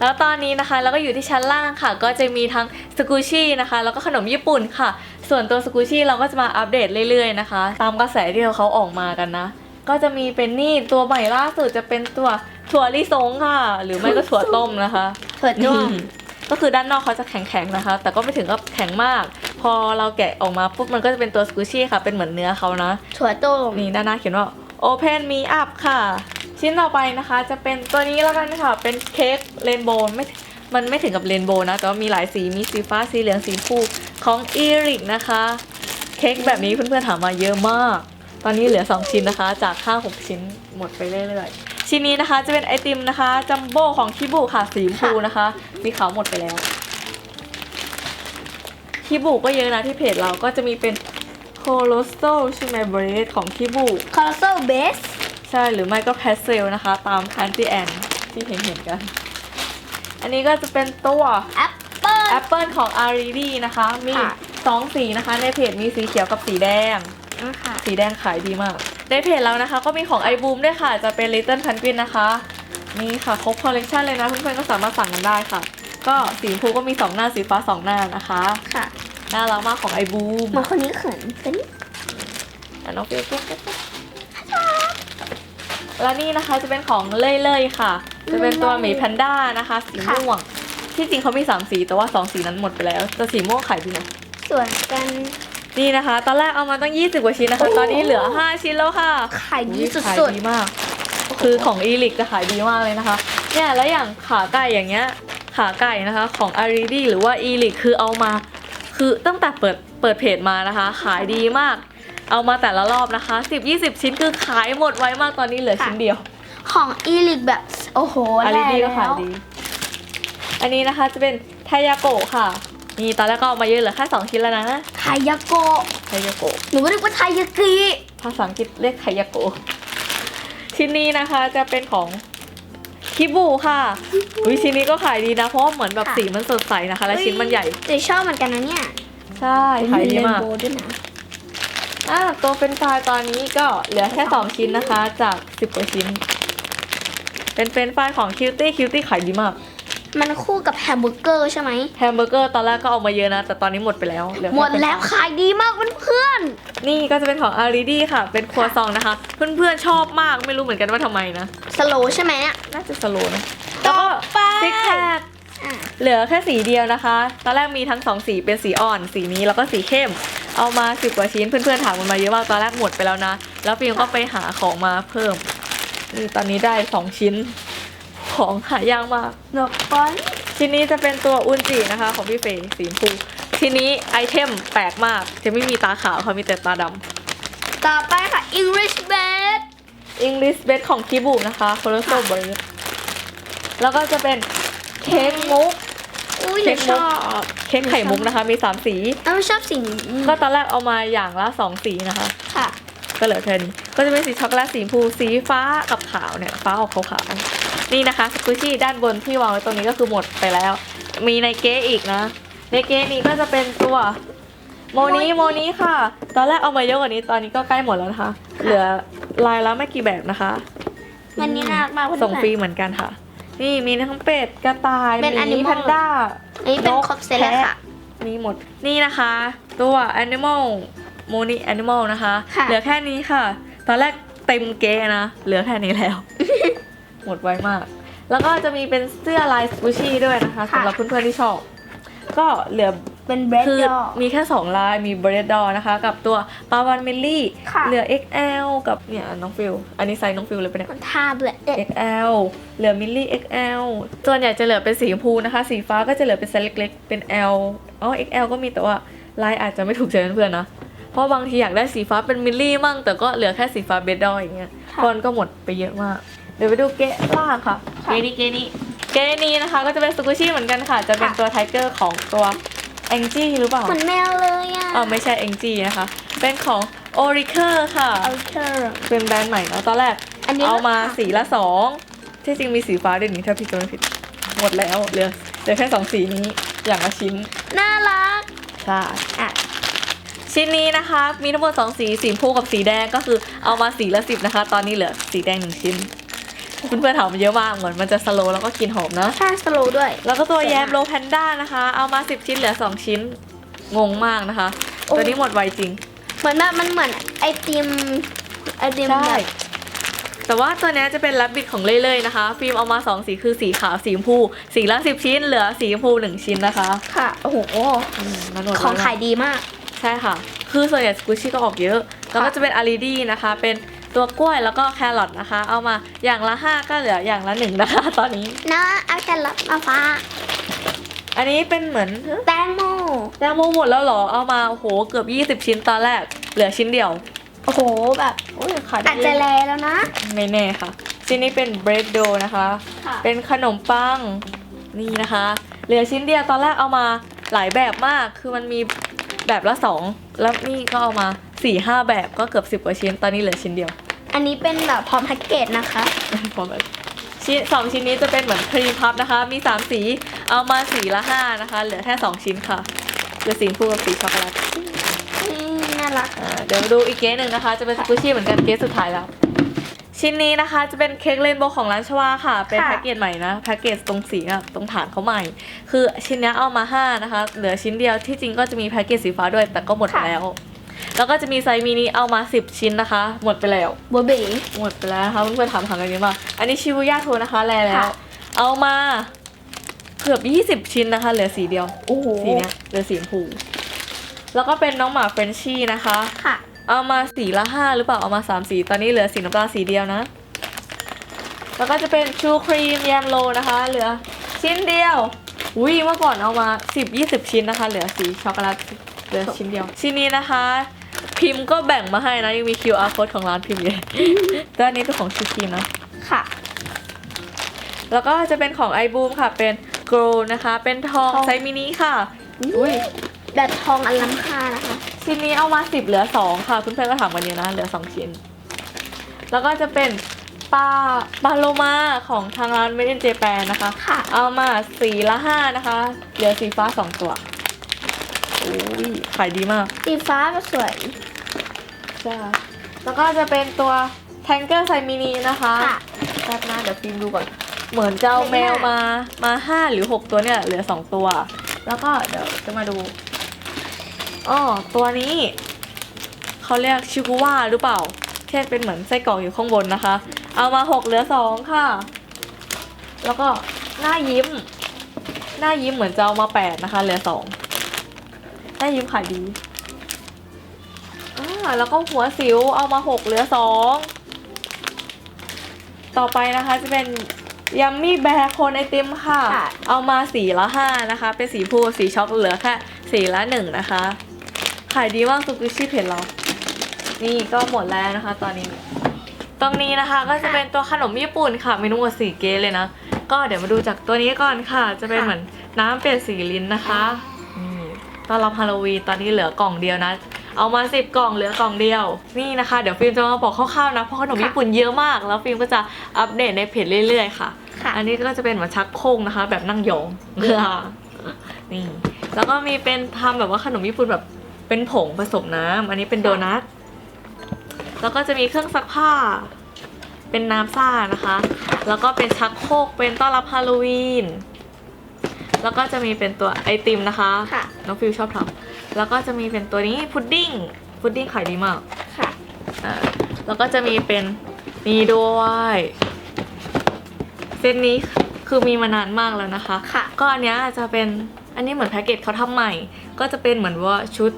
แล้วตอนนี้นะคะเราก็อยู่ที่ชั้นล่างค่ะ ก็จะมีทั้งสกูชี่นะคะ แล้วก็ขนมญี่ปุ่นค่ะ ส่วนตัวสกูชี่เราก็จะมาอัปเดตเรื่อยๆนะคะ ตามกระแสที่เขาออกมากันนะ ก็จะมีเป็นนี่ตัวใหม่ล่าสุดจะเป็นตัวถั่วลิสงค่ะ หรือไม่ก็ถั่วต้มนะคะเปิดด้วนี่ยก็คือด้านนอกเขาจะแข็งๆนะคะ แต่ก็ไม่ถึงกับแข็งมาก พอเราแกะออกมาปุ๊บมันก็จะเป็นตัวสกูชี่ค่ะ เป็นเหมือนเนื้อเขานะถั่วต้มนี่ด้านหน้าเขียนว่า Open Me Up ค่ะ ชิ้นต่อไปนะคะ จะเป็นตัวนี้แล้วกันค่ะ เป็นเค้กเรนโบว์ไม่ มันไม่ถึงกับเรนโบว์นะ แต่ว่ามีหลายสี มีสีฟ้า สีเหลือง สีฟูของอีริกนะคะ เค้กแบบนี้เพื่อนๆถามมาเยอะมาก ตอนนี้เหลือ 2 ชิ้นนะคะ จาก 5-6 ชิ้นหมดไปเรื่อยๆ ชิ้นนี้นะคะจะเป็นไอติมนะคะ จัมโบ้ของคิบุค่ะ สีชมพูนะคะสีขาวหมดไปแล้ว คิบุก็เยอะนะที่เพจเราก็จะมีเป็นโคโลสโตใช่ไหมเบรดของคิบุ คอร์โซเบส ใช่หรือไม่ก็แพสเซลนะคะ ตามคันที่แอนที่เห็นเห็นๆกัน อันนี้ก็จะเป็นตัวแอปเปิ้ลแอปเปิลของอารีดีนะคะ มีค่ะ สองสีนะคะ ในเพจมีสีเขียวกับสีแดง นะคะสีแดงขายดีมาก ในเพจเรานะคะ ก็มีของไอบูมด้วยค่ะ จะเป็น Little Penguin นะคะ นี่ค่ะ ครบคอลเลกชันเลยนะ เพื่อนๆก็สามารถสั่งกันได้ค่ะ ก็สีชมพูก็มี 2 หน้าสีฟ้า 2 หน้านะคะ ค่ะน่ารักมากของไอบูมเหมือนคนนี้เขินเป็นอะน้องเฟียวเฟียวเฟียว แล้วนี่นะคะจะเป็นของเล่ยๆค่ะ จะเป็นตัวหมีแพนด้านะคะ สีม่วง ที่จริงเขามี 3 สีแต่ว่า 2 สีนั้นหมดไปแล้วแต่สีม่วงขายดีนะส่วนกันนี่นะคะ ตอนแรกเอามาตั้ง 20 กว่าชิ้นนะคะ ตอนนี้เหลือ 5 ชิ้นแล้วค่ะขายดีอุ๊ยสุขายดดีมาก คือของอีลิกจะขายดีมากเลยนะคะเนี่ยแล้วอย่างขาไก่อย่างเงี้ยขาไก่นะคะของอารีดีหรือว่าอีลิกคือเอามา คือตั้งแต่เปิดเปิดเพจมานะคะ ขายดีมาก เอามาแต่ละรอบนะคะ 10-20 ชิ้นคือขายหมดไวมากตอนนี้เหลือชิ้นเดียวๆของอีลิกแบบ โอ้โหอารีดีก็แล้ขายวดี อันนี้นะคะจะเป็นไทยาโกะค่ะ นี่ตอนแรกก็เอามาเยอะเหลือแค่2ชิ้นแล้วนะไทยาโกะไทยาโกะ หนูก็นึกว่าไทยากิภาษาอังกฤษเรียกไทยาโกะชิ้นนี้นะคะจะเป็นของคิบูค่ะวิชิ้นนี้ก็ขายดีนะ เพราะว่าเหมือนแบบสีมันสดใสนะคะ และชิ้นมันใหญ่เดี๋ยวชอบเหมือนกันนะเนี่ยใช่ขายดีมาก เรนโบว์ด้วยนะ อะตัวเป็นไฟรายตอนนี้ก็เหลือแค่ 2 ชิ้นนะคะ จาก 10กว่าชิ้น เป็นเฟรนช์ฟรายของคิวตี้คิวตี้ขายดีมากมันคู่กับแฮมเบอร์เกอร์ใช่ไหมแฮมเบอร์เกอร์ตอนแรกก็เอามาเยอะนะ แต่ตอนนี้หมดไปแล้วเอค่หมดเป็นแล้วขายดีมากเพื่อนนี่ก็จะเป็นของอารีดีค่ะ เป็นครัวซองนะคะ เพื่อนๆชอบมากไม่รู้เหมือนกันว่าทำไมนะๆสโลว์ใช่ไหมเนี่ยน่าจะสโลว์นะแล้วก็ไปซิกแพคอะเหลือแค่สีเดียวนะคะ ตอนแรกมีทั้งสองสีเป็นสีอ่อน สีนี้แล้วก็สีเข้ม เอามาสิบกว่าชิ้นเพื่อนๆถามกันมาเยอะมากตอนแรกหมดไปแล้วนะ แล้วฟิล์มก็ไปหาของมาเพิ่มนี่ตอนนี้ได้สองชิ้นของหายากมากหนวกก้อนชิ้นนี้จะเป็นตัวอุนจินะคะ ของพี่เฟย์สีชมพูชิ้นนี้ไอเทมแปลกมากจะไม่มีตาขาวเขามีแต่ตาดำต่อไปค่ะ English bed English bed ของคิบุนะคะโคโลโซเบิร์ดแล้วก็จะเป็นเค้กมุก อุ้ยหเค้นูกชมุกอบเค้กไข่มุกนะคะ มีสามสี เอ้าชอบสีนี้ก็ตอนแรกเอามาอย่างละสองสีนะคะ ค่ะ ก็เหลือแค่นี้ก็จะเป็นสีช็อกโกแลตสีชมพูสีฟ้ากับขาวเนี่ยฟ้าออกขาวๆนี่นะคะสกุชี่ด้านบนที่วางไว้ตรงนี้ก็คือหมดไปแล้ว มีในเก๊อีกนะ ในเก๊นี้ก็จะเป็นตัวโมนี้โมนี้ค่ะ ตอนแรกเอามาเยอะกว่านี้ตอนนี้ก็ใกล้หมดแล้วนะคะ เหลือลายละไม่กี่แบบนะคะ วันนี้น่ารักมากเพื่อนๆ ส่งฟรีเหมือนกันค่ะ นี่มีทั้งเป็ดกระต่ายเป็นหมี animal แพนด้าอันนี้เป็นนกครบเซตแล้วค่ะ มีหมดนี่นะคะ ตัว Animal m o n y Animal นะคะ ค่ะ เหลือแค่นี้ค่ะ ตอนแรกเต็มเกะนะ เหลือแค่นี้แล้ว หมดไวมาก แล้วก็จะมีเป็นเสื้อลายสกูชี่ด้วยนะคะสำหรับเพื่อนๆที่ชอบ ก็เหลือ เป็นเบรดคือดอ มีแค่ 2 ลายมีเบรดดอนะคะ กับตัวปาวันมิลลี่ ค่ะ เหลือ XL กับเนี่ยน้องฟิลอันนี้ไซส์น้องฟิลเลยปะเนี่ย มันทาเบื่อเด็ด XL เหลือมิลลี่ XL ส่วนใหญ่จะเหลือเป็นสีชมพูนะคะ สีฟ้าก็จะเหลือเป็นไซส์เล็กๆ เป็น L อ๋อ XL ก็มีแต่ว่าลายอาจจะไม่ถูกใจเพื่อนๆนะ เพราะบางทีอยากได้สีฟ้าเป็นมิลลี่มั่ง แต่ก็เหลือแค่สีฟ้าเบดดอยอย่างเงี้ยตอนก็หมดไปเยอะมาก เดี๋ยวไปดูเกะล่างค่ะ เกะนี่เกะนี่เกะนี้นะคะก็จะเป็นสกูชี่เหมือนกันค่ะ จะเป็นตัวไทเกอร์ของตัว แองจี้หรือเปล่าเหมือนแมวเลยอะอ๋อไม่ใช่แองจี้นะคะ เป็นของโอริเคอร์ค่ะ เอาเธอ เป็นแบรนด์ใหม่เนาะตอนแรกอันนี้เอามาราคา สีละสองที่จริงมีสีฟ้าด้วยนี่ถ้าพี่จำไม่ผิดหมดแล้วเหลือเหลือแค่สองสีนี้อย่างละชิ้นน่ารักใช่อะชิ้นนี้นะคะมีทั้งหมดสองสีสีชมพูกับสีแดงก็คือเอามาสีละสิบนะคะ ตอนนี้เหลือสีแดงหนึ่งชิ้น เพื่อนๆถามมาเยอะมากเหมือนมันจะสโลว์แล้วก็กลินหอมนะถ้าสโลว์ด้วย แล้วก็ตัวสวยมากแยมโลแพนด้านะคะ เอามา 10 ชิ้นเหลือ 2 ชิ้น งงมากนะคะโอ้ตัวนี้หมดไวจริง เหมือนแบบมันเหมือนไอติมไอติมใช่แบบแต่ว่าตัวเนี้ยจะเป็นแรบบิทของเล่ยๆนะคะ ฟิล์มเอามา2สีคือสีขาวสีชมพูสีละ10 ชิ้น เหลือสีชมพู1ชิ้นนะคะ ค่ะโอ้โหอืมมันหมดของไวมกขายดีมาก ใช่ค่ะ คือส่วนใหญ่สกูชี่ก็ออกเยอะแล้วก็จะเป็นอารีดี้นะคะเป็น ตัวกล้วยแล้วก็แครอทนะคะ เอามาอย่างละ5ก็เหลืออย่างละ1นะคะ ตอนนี้นะเอาแครอทมาฟ้าอันนี้เป็นเหมือนแตงโมแตงโมหมดแล้วเหรอเอามาโอ้โหเกือบ 20 ชิ้นตอนแรก เหลือชิ้นเดียวโอ้โหแบบโอ้ยขายได้อาจจะแลแล้วนะ ไม่แน่ค่ะ ชิ้นนี้เป็นเบรดโดนะคะค่ะเป็นขนมปังนี่นะคะ เหลือชิ้นเดียวตอนแรกเอามาหลายแบบมากคือมันมีแบบละสองแล้วนี่ก็เอามา 4ี่ห้าแบบก็เกือบสิบ10กว่าชิ้น ตอนนี้เหลือชิ้นเดียว อันนี้เป็นแบบพร้อมแพ็กเกจนะคะ พอแบบชิ้นสองชิ้นนี้จะเป็นเหมือนครีมพับนะคะ มี 3 สีเอามาสีละห้านะคะ เหลือแค่ 2 ชิ้นค่ะคือสีชมพูกับสีช็อกโกแลตอืมน่ารัก อ่าเดี๋ยวมาดูอีกเกสหนึ่งนะคะ จะเป็นสกูชี่เหมือนกันเกสสุดท้ายแล้ว ชิ้นนี้นะคะจะเป็นเค้กเรนโบว์ของร้านชวาค่ะ เป็นค่ะ แพ็กเกจใหม่นะแพ็กเกจตรงสีอะตรงฐานเขาใหม่ คือชิ้นเนี้ยเอามาห้านะคะ เหลือชิ้นเดียวที่จริงก็จะมีแพ็กเกจสีฟ้าด้วยแต่ก็หมดไปแล้ว แล้วก็จะมีไซส์มินิเอามา 10 ชิ้นนะคะ หมดไปแล้วบัวบีหมดไปแล้วนะคะเพื่อนๆถามหากันเยอะมากอันนี้ชิบุย่าโทนะคะแลแล้วค่ะเอามาเกือบ 20 ชิ้นนะคะ เหลือสีเดียวโอ้โหสีเนี้ยเหลือสีชมพูแล้วก็เป็นน้องหมาเฟรนชี่นะคะค่ะ เอามาสีละห้าหรือเปล่าเอามาสามสีตอนนี้เหลือสีน้ำตาลสีเดียวนะ แล้วก็จะเป็นชูครีมแยมโลนะคะ เหลือชิ้นเดียวอุ้ยเมื่อก่อนเอามา 10 20 ชิ้นนะคะ เหลือสีช็อกโกแลต เหลือชิ้นเดียว ชิ้นนี้นะคะ พิมพ์ก็แบ่งมาให้นะ ยังมี QR code ของร้านพิมพ์อยู่แต่อันนี้เป็นของชูครีมนะ ค่ะ แล้วก็จะเป็นของไอบูมค่ะ เป็นโกลนะคะ เป็นทองทอง ไซส์มินิค่ะ อุ้ยแบบทองอันล้ำค่านะคะ ชิ้นนี้เอามาสิบเหลือสองค่ะเพื่อนๆก็ถามกันเยอะนะ เหลือสองชิ้น แล้วก็จะเป็นปลาปลาโลมาของทางร้านเมดินเจแปนนะคะ ค่ะ เอามาสีละห้านะคะ เหลือสีฟ้าสองตัว อุ้ยขายดีมาก สีฟ้าก็สวยใช่แล้วก็จะเป็นตัวแทงเกอร์ไซมินีนะคะค่ะ แป๊บนะเดี๋ยวฟิล์มดูก่อน เหมือนจะเอาแมวมา มาห้าหรือหกตัวเนี่ย เหลือสองตัว แล้วก็เดี๋ยวจะมาดูอ๋อตัวนี้ เขาเรียกชิคุว่าหรือเปล่า แค่เป็นเหมือนไส้กรอกอยู่ข้างบนนะคะ เอามาหกเหลือสองค่ะ แล้วก็หน้ายิ้ม หน้ายิ้มเหมือนจะเอามาแปดนะคะ เหลือสอง หน้ายิ้มขายดีอ่าแล้วก็หัวสิวเอามาหกเหลือสองต่อไปนะคะจะเป็นยัมมี่แบร์โคนไอติมค่ะ ค่ะ เอามาสีละห้านะคะ เป็นสีพูสีช็อกเหลือแค่สีละหนึ่งนะคะ ขายดีมากสุกุชิเพจเรา นี่ก็หมดแล้วนะคะ ตอนนี้ ตรงนี้นะคะก็จะเป็นตัวขนมญี่ปุ่นค่ะเมนูหมดสี่เกสเลยนะ ก็เดี๋ยวมาดูจากตัวนี้ก่อนค่ะ จะเป็นค่ะเหมือนน้ำเปลี่ยนสีลิ้นนะคะนี่ ตอนรับฮาโลวีนตอนนี้เหลือกล่องเดียวนะ เอามาสิบกล่องเหลือกล่องเดียว นี่นะคะเดี๋ยวฟิล์มจะมาบอกคร่าวๆนะ เพราะขนมญี่ปุ่นเยอะมาก แล้วฟิล์มก็จะอัปเดตในเพจเรื่อยๆค่ะค่ะอันนี้ก็จะเป็นเหมือนชักโครกนะคะ แบบนั่งยองนี่ แล้วก็มีเป็นทำแบบว่าขนมญี่ปุ่นแบบเป็นผงผสมน้ำอันนี้เป็นโดนัท แล้วก็จะมีเครื่องซักผ้า เป็นน้ำซ่านะคะ แล้วก็เป็นชักโครกเป็นต้อนรับฮาโลวีน แล้วก็จะมีเป็นตัวไอติมนะคะค่ะ น้องฟิวชอบทำแล้วก็จะมีเป็นตัวนี้พุดดิ้งพุดดิ้งขายดีมากค่ะอ่าแล้วก็จะมีเป็นนี่ด้วยเซตนี้คือมีมานานมากแล้วนะคะ ค่ะ ก็อันเนี้ยจะเป็นอันนี้เหมือนแพ็กเกจเขาทำใหม่ ก็จะเป็นเหมือนว่าชุด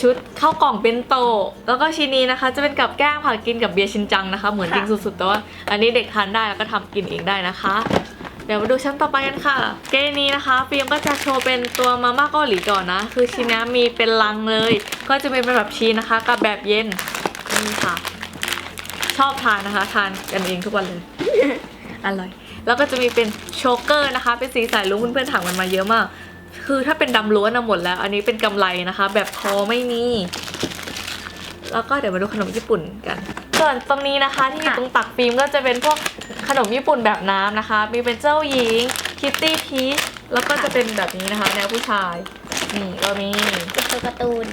ชุดข้าวกล่องเป็นโตะแล้วก็ชิ้นนี้นะคะ จะเป็นกับแก้มค่ะกินกับเบียร์ชินจังนะคะ เหมือนค่ะ จริงสุดๆแต่ว่าอันนี้เด็กทานได้แล้วก็ทำกินเองได้นะคะ เดี๋ยวมาดูชั้นต่อไปกันค่ะ เกมนี้นะคะฟิล์มก็จะโชว์เป็นตัวมาม่าเกาหลีก่อนนะ คือชิ้นนี้มีเป็นลังเลย ก็จะเป็นแบบชีนะคะ กับแบบเย็นนี่ค่ะ ชอบทานนะคะ ทานกันเองทุกวันเลย อร่อย แล้วก็จะมีเป็นโชเกอร์นะคะ เป็นสีสายลุ้งเพื่อนๆถามกันมาเยอะมาก คือถ้าเป็นดำล้วนนะหมดแล้ว อันนี้เป็นกำไรนะคะ แบบคอไม่มี แล้วก็เดี๋ยวมาดูขนมญี่ปุ่นกัน ส่วนตรงนี้นะคะที่อยู่ตรงตักฟิล์มก็จะเป็นพวก ขนมญี่ปุ่นแบบน้ำนะคะ มีเป็นเจ้าหญิงคิตตี้พีชแล้วก็จะเป็นแบบนี้นะคะ แนวผู้ชายนี่ก็มีเป็นตัวการ์ตูน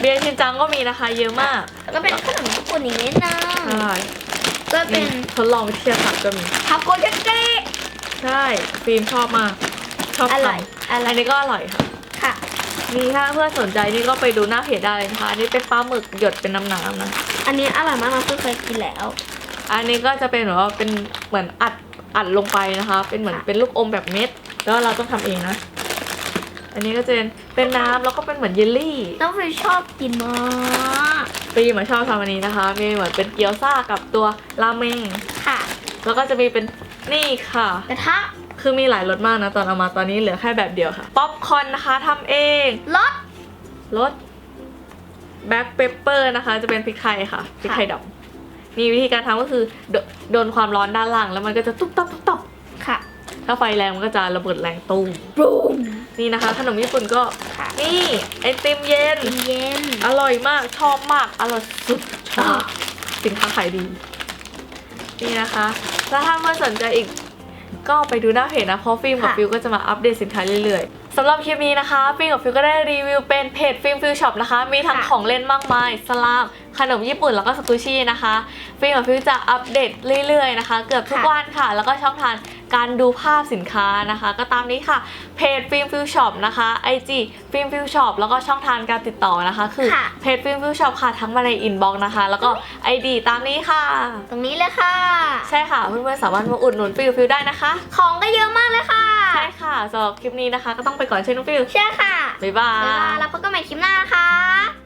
เบียร์ชินจังก็มีนะคะ เยอะมากแล้วก็เป็นขนมญี่ปุ่นอีกนิดนึงใช่ก็เป็นทดลองวิทยาศาสตร์ก็มีทาโกยากิใช่ฟิล์มชอบมาก ชอบอทำร่อยอร่อัอยนนี้ก็อร่อยค่ะค่ะนี่ถ้าเพื่อนสนใจนี่ก็ไปดูหน้าเพจได้เลยนะคะอันนี้เป็นปลาหมึกหยดเป็นน้ำน้ำๆนะ อันนี้อร่อยมากนะเพิ่งเคยกินแล้ว อันนี้ก็จะเป็นแบบว่าเป็นเหมือนอัดอัดลงไปนะคะ เป็นเหมือนเป็นลูกอมแบบเม็ด แล้วเราต้องทำเองนะ อันนี้ก็จะเป็นเป็นน้ำแล้วก็เป็นเหมือนเยลลี่ น้องฟิวชอบกินมากปีมาชอบทำอันนี้นะคะ มีเหมือนเป็นเกี๊ยวซ่ากับตัวราเมง ค่ะแล้วก็จะมีเป็นนี่ค่ะ กระทะคือมีหลายรสมากนะตอนเอามาตอนนี้เหลือแค่แบบเดียวค่ะ ป๊อปคอร์นนะคะทำเอง รสรสแบ็คเปปเปอร์นะคะ จะเป็นพริกไทยค่ะพริกไทยดำ นี่วิธีการทำก็คือโดโดนความร้อนด้านล่าง แล้วมันก็จะตุ๊บตับตุ๊บตับค่ะ ถ้าไฟแรงมันก็จะระเบิดแรงตูมบูมนี่นะคะ ขนมญี่ปุ่นก็ค่ะนี่ไอติมเย็นเย็น อร่อยมากชอบมากอร่อยสุดชอบสินค้าขายดีนี่นะคะ แล้วถ้าเพื่อนสนใจอีกก็ไปดูหน้าเพจนะเพราะฟิล์มกับค่ะฟิลก็จะมาอัปเดตสินค้าเรื่อยๆ สำหรับคลิปนี้นะคะฟิล์มกับฟิลก็ได้รีวิวเป็นเพจฟิล์มฟิลช็อปนะคะ มีทั้งของเล่นมากมายสลามขนมญี่ปุ่นแล้วก็สกูชี่นะคะฟิล์มกับฟิลจะอัปเดตเรื่อยๆนะคะ เกือบทุกวันค่ะ แล้วก็ช่องทางการดูภาพสินค้านะคะ ก็ตามนี้ค่ะเพจฟิล์มฟิลช็อปนะคะ IG ฟิล์มฟิลช็อปแล้วก็ช่องทางการติดต่อนะคะ คือค่ะเพจฟิล์มฟิลช็อปค่ะทั้งมาในอินบ็อกซ์นะคะ แล้วก็ ID ตามนี้ค่ะ ตรงนี้เลยค่ะ ใช่ค่ะเพื่อนๆสามารถมาอุดหนุนฟิลฟิลได้นะคะ ของก็เยอะมากเลยค่ะ ใช่ค่ะสำหรับคลิปนี้นะคะ ก็ต้องไปก่อนใช่น้องฟิลใช่ค่ะ บ๊ายบาเวลายแล้วพบกันใหม่คลิปหน้านะคะ